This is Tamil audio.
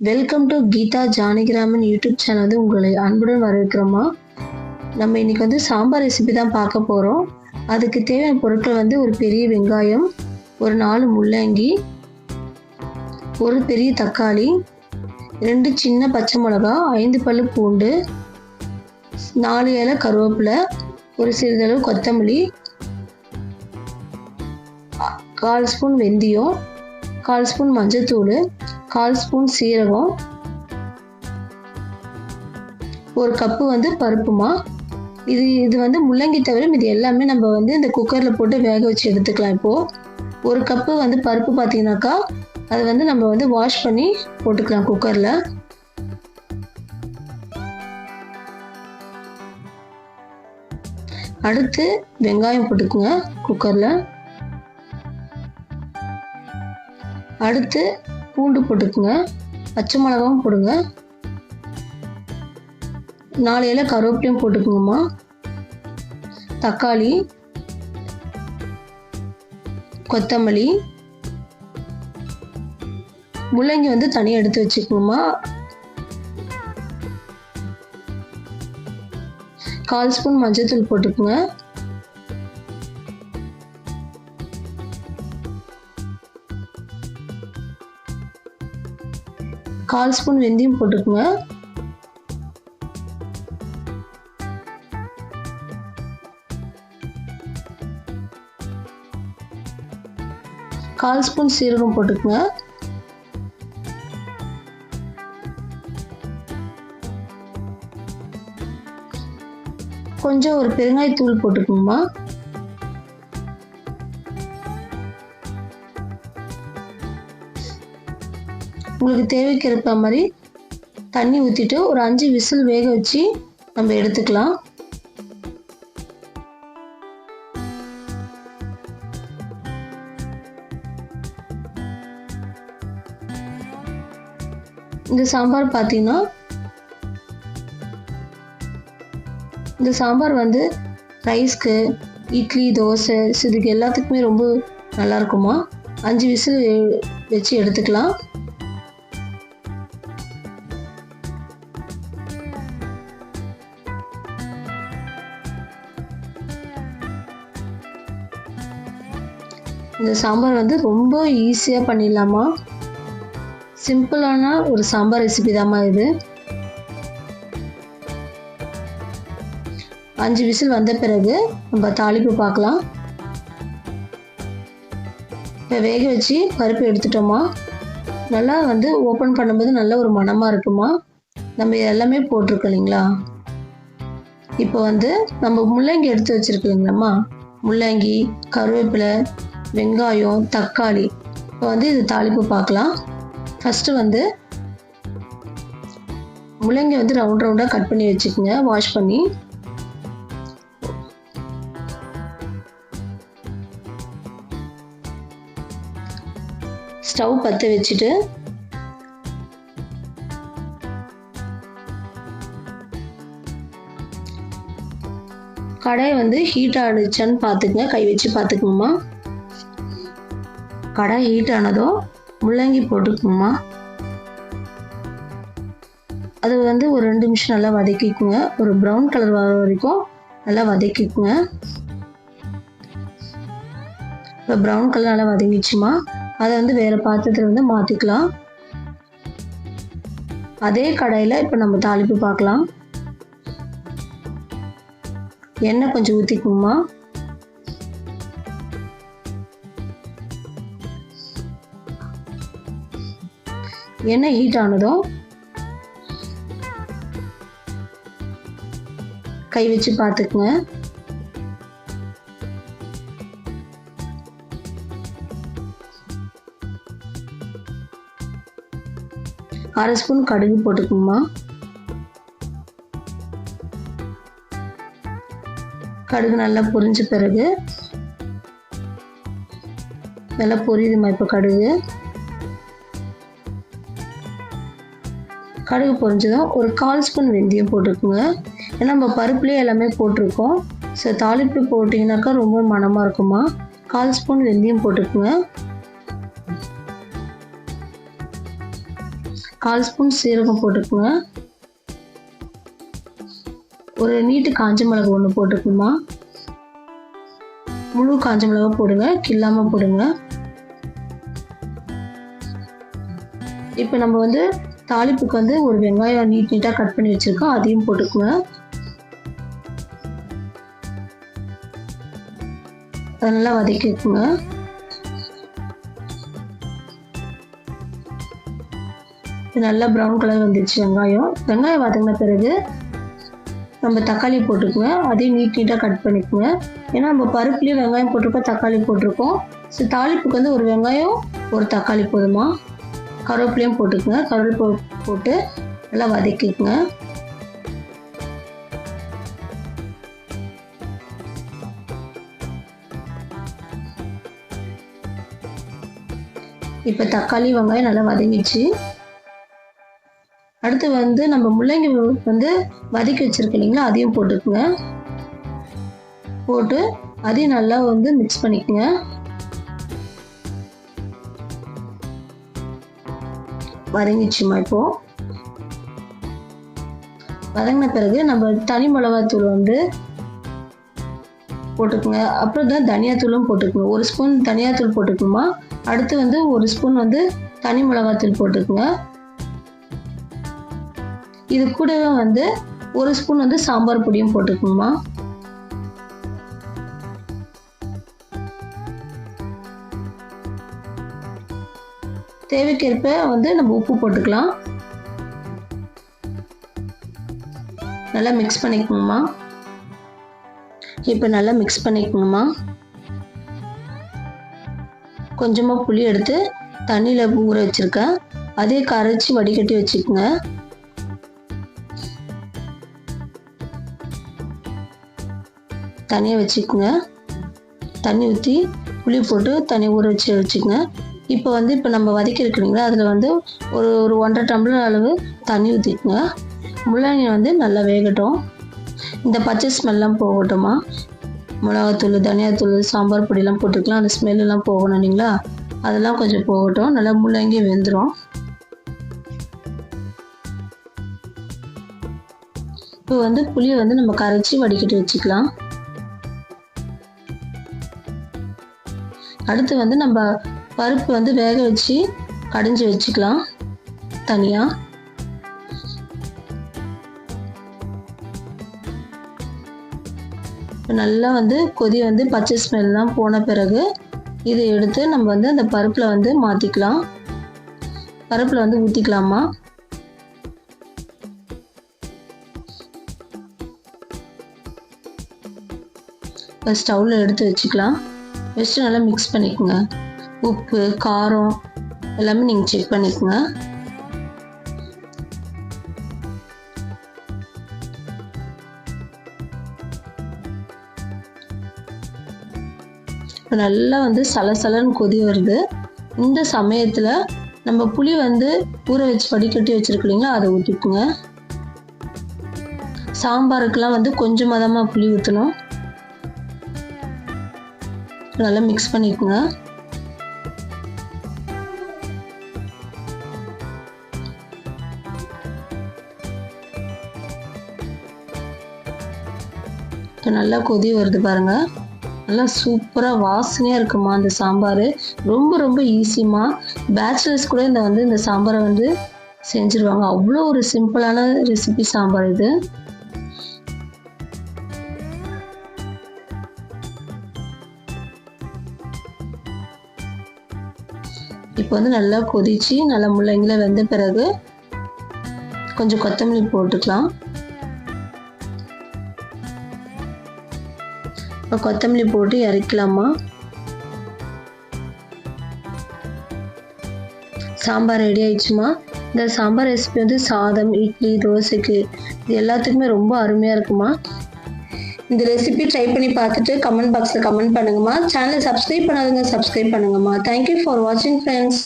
Welcome to Geetha Janakiraman YouTube channel வந்து உங்களை அன்புடன் வரவேற்கிறோமா? நம்ம இன்னைக்கு வந்து சாம்பார் ரெசிபி தான் பார்க்க போகிறோம் அதுக்கு தேவையான பொருட்கள் வந்து ஒரு பெரிய வெங்காயம் ஒரு நாலு முள்ளங்கி ஒரு பெரிய தக்காளி ரெண்டு சின்ன பச்சை மிளகா ஐந்து பல்லு பூண்டு நாலு இலை கருவேப்பிலை ஒரு சிறிதளவு கொத்தமல்லி கால் ஸ்பூன் வெந்தயம் கால் ஸ்பூன் மஞ்சத்தூள் கால் ஸ்பூன் சீரகம் ஒரு கப்பு வந்து பருப்புமா இது இது வந்து முள்ளங்கி தவிர இது எல்லாமே நம்ம வந்து இந்த குக்கரில் போட்டு வேக வச்சு எடுத்துக்கலாம் இப்போது ஒரு கப்பு வந்து பருப்பு பார்த்தீங்கன்னாக்கா அது வந்து நம்ம வந்து வாஷ் பண்ணி போட்டுக்கலாம் குக்கரில். அடுத்து வெங்காயம் போட்டுக்குங்க குக்கரில். அடுத்து பூண்டு போட்டுக்குங்க. பச்சை மிளகாவும் போடுங்க. நாலு இலை கருவேப்பிலையும் போட்டுக்குங்கம்மா. தக்காளி. கொத்தமல்லி. முள்ளங்கி வந்து தனியாக எடுத்து வச்சுக்கோங்கம்மா. கால் ஸ்பூன் மஞ்சள்தூள் போட்டுக்கோங்க. கால் ஸ்பூன் வெந்தயம் போட்டுக்கோங்க. கால் ஸ்பூன் சீரகம் போட்டுக்கோங்க. கொஞ்சம் ஒரு பெருங்காயத்தூள் போட்டுக்கோங்கம்மா. உங்களுக்கு தேவைக்கிறப்ப மாதிரி தண்ணி ஊற்றிட்டு ஒரு அஞ்சு விசில் வேக வச்சு நம்ம எடுத்துக்கலாம். இந்த சாம்பார் பார்த்தீங்கன்னா இந்த சாம்பார் வந்து ரைஸ்க்கு இட்லி தோசை இதுக்கு எல்லாத்துக்குமே ரொம்ப நல்லா இருக்குமா? அஞ்சு விசில் வச்சு எடுத்துக்கலாம். இந்த சாம்பார் வந்து ரொம்ப ஈஸியாக பண்ணிடலாமா? சிம்பிளான ஒரு சாம்பார் ரெசிபி தாம்மா இது. அஞ்சு விசில் வந்த பிறகு நம்ம தாளிப்பு பார்க்கலாம். இப்போ வேக வச்சு பருப்பு எடுத்துட்டோமா? நல்லா வந்து ஓப்பன் பண்ணும்போது நல்ல ஒரு மனமாக இருக்குமா? நம்ம எல்லாமே போட்டிருக்கோம் இல்லைங்களா? இப்போ வந்து நம்ம முள்ளங்கி எடுத்து வச்சுருக்கோம் இல்லைங்களாம்மா? முள்ளங்கி கருவேப்பிலை வெங்காயம் தக்காளி. இப்போ வந்து இது தாளிப்பு பார்க்கலாம். ஃபஸ்ட்டு வந்து முள்ளங்கி வந்து ரவுண்ட் ரவுண்டாக கட் பண்ணி வச்சுக்கோங்க. வாஷ் பண்ணி. ஸ்டவ் பற்ற வச்சுட்டு கடாய் வந்து ஹீட் ஆனிச்சான்னு பார்த்துக்குங்க. கை வச்சு பார்த்துக்குங்கம்மா. கடாய் ஹீட் ஆனதும் முள்ளங்கி போட்டுக்குமா. அது வந்து ஒரு ரெண்டு நிமிஷம் நல்லா வதக்கிக்குங்க. ஒரு ப்ரௌன் கலர் வர வரைக்கும் நல்லா வதக்கிக்குங்க. இப்போ ப்ரௌன் கலர் நல்லா வதங்கிச்சுமா அதை வந்து வேறு பாத்திரத்தில் வந்து மாற்றிக்கலாம் அதே கடாயில் இப்போ நம்ம தாளிப்பு பார்க்கலாம். எண்ணெய் கொஞ்சம் ஊற்றிக்குமா எண்ணெய் ஹீட் ஆனதும் கை வச்சு பார்த்துக்குங்க. அரை ஸ்பூன் கடுகு போட்டுக்குமா கடுகு நல்லா பொரிஞ்ச பிறகு நல்லா பொரியுதுமா இப்போ கடுகு. கடுகு பொரிஞ்சதும் ஒரு கால் ஸ்பூன் வெந்தயம் போட்டுக்கோங்க. ஏன்னா நம்ம பருப்புலேயே எல்லாமே போட்டிருக்கோம். ஸோ தாளிப்பு போட்டிங்கனாக்கா ரொம்ப மணமாக இருக்குமா? கால் ஸ்பூன் வெந்தயம் போட்டுக்குங்க. கால் ஸ்பூன் சீரகம் போட்டுக்கோங்க. ஒரு நீட்டு காஞ்ச மிளகு ஒன்று போட்டுக்கணுமா முழு காஞ்ச மிளகா போடுங்க. கில்லாமல் போடுங்க. இப்போ நம்ம வந்து தாளிப்புக்கு வந்து ஒரு வெங்காயம் நீட் நீட்டாக கட் பண்ணி வச்சுருக்கோம். அதையும் போட்டுக்குங்க. அதை நல்லா வதக்கிக்குங்க நல்லா ப்ரௌன் கலர் வந்துடுச்சு வெங்காயம். வெங்காயம் வதங்கின பிறகு நம்ம தக்காளி போட்டுக்குங்க. அதையும் நீட் நீட்டாக கட் பண்ணிக்குங்க. ஏன்னா நம்ம பருப்புலேயும் வெங்காயம் போட்டிருக்கோம் தக்காளி போட்டிருக்கோம். ஸோ தாளிப்புக்கு வந்து ஒரு வெங்காயம் ஒரு தக்காளி போதுமா? கருவேப்பிலையும் போட்டுக்குங்க. கருவேப்பிலை போட்டு நல்லா வதக்கிக்குங்க. இப்போ தக்காளி வெங்காயம் நல்லா வதங்கிச்சு அடுத்து வந்து நம்ம முள்ளங்கி வந்து வதக்கி வச்சுருக்கு இல்லைங்களா அதையும் போட்டுக்குங்க. போட்டு அதையும் நல்லா வந்து மிக்ஸ் பண்ணிக்கோங்க. வதங்கிச்சுமா இப்போ வதங்கின பிறகு நம்ம தனி மிளகாத்தூள் வந்து போட்டுக்கோங்க. அப்புறம் தான் தனியாத்தூளும் போட்டுக்கணும் ஒரு ஸ்பூன் தனியாத்தூள் போட்டுக்கணுமா? அடுத்து வந்து ஒரு ஸ்பூன் வந்து தனி மிளகாத்தூள் போட்டுக்கோங்க. இது கூடவே வந்து ஒரு ஸ்பூன் வந்து சாம்பார் பொடியும் போட்டுக்கணுமா? தேவைக்கேற்ப வந்து நம்ம உப்பு போட்டுக்கலாம். நல்லா மிக்ஸ் பண்ணிக்கணுமா? இப்போ நல்லா மிக்ஸ் பண்ணிக்கணுமா? கொஞ்சமாக புளி எடுத்து தண்ணியில் ஊற வச்சுருக்கேன் அதே கரைச்சி வடிகட்டி வச்சுக்கோங்க. தனியாக வச்சுக்கோங்க. தண்ணி ஊற்றி புளி போட்டு தண்ணி ஊற வச்சு வச்சுக்கோங்க. இப்போ வந்து இப்போ நம்ம வதக்கி இருக்கிறீங்களா? அதில் வந்து ஒரு ஒரு ஒன்றரை டம்ளர் அளவு தண்ணி ஊற்றிக்குங்க முள்ளங்கி வந்து நல்லா வேகட்டும். இந்த பச்சை ஸ்மெல்லாம் போகட்டுமா மிளகாத்தூள் தனியாத்தூள் சாம்பார் பொடியெல்லாம் போட்டுக்கலாம். அந்த ஸ்மெல்லாம் போகணும் இல்லைங்களா? அதெல்லாம் கொஞ்சம் போகட்டும். நல்லா முள்ளங்கி வெந்துடும் இப்போ வந்து புளியை வந்து நம்ம கரைச்சி வடிக்கிட்டு வச்சுக்கலாம். அடுத்து வந்து நம்ம பருப்பு வந்து வேக வச்சு கடைஞ்சி வச்சுக்கலாம் தனியாக நல்லா வந்து கொதி வந்து பச்சை ஸ்மெல்லாம் போன பிறகு இதை எடுத்து நம்ம வந்து அந்த பருப்பில் வந்து மாற்றிக்கலாம் பருப்பில் வந்து ஊற்றிக்கலாமா இப்போ ஸ்டவ்வில் எடுத்து வச்சுக்கலாம். வச்சுட்டு நல்லா மிக்ஸ் பண்ணிக்கோங்க. உப்பு காரம் எல்லாமே நீங்கள் செக் பண்ணிக்கோங்க. இப்போ நல்லா வந்து சலசலன்னு கொதி வருது. இந்த சமயத்தில் நம்ம புளி வந்து ஊற வச்சு வடிகட்டி வச்சுருக்கு இல்லைங்களா அதை ஊற்றிக்குங்க சாம்பாருக்கெலாம் வந்து கொஞ்சம் மதமாக புளி ஊற்றணும் நல்லா மிக்ஸ் பண்ணிக்கோங்க. இப்போ நல்லா கொதி வருது பாருங்க. நல்லா சூப்பராக வாசனையாக இருக்குமா அந்த சாம்பார். ரொம்ப ரொம்ப ஈஸிமா பேச்சுலர்ஸ் கூட இந்த வந்து இந்த சாம்பாரை வந்து செஞ்சுருவாங்க. அவ்வளோ ஒரு சிம்பிளான ரெசிபி சாம்பார் இது. இப்போ வந்து நல்லா கொதிச்சு நல்லா முள்ளங்கில வெந்த பிறகு கொஞ்சம் கொத்தமல்லி போட்டுக்கலாம். இப்போ கொத்தமல்லி போட்டு இறக்கலாமா? சாம்பார் ரெடி ஆயிடுச்சுமா? இந்த சாம்பார் ரெசிபி வந்து சாதம் இட்லி தோசைக்கு இது எல்லாத்துக்குமே ரொம்ப அருமையாக இருக்குமா? இந்த ரெசிபி ட்ரை பண்ணி பார்த்துட்டு கமெண்ட் பாக்ஸில் கமெண்ட் பண்ணுங்கம்மா. சேனலை சப்ஸ்கிரைப் பண்ணாதுங்க சப்ஸ்கிரைப் பண்ணுங்கம்மா. தேங்க்யூ ஃபார் வாட்சிங் ஃப்ரெண்ட்ஸ்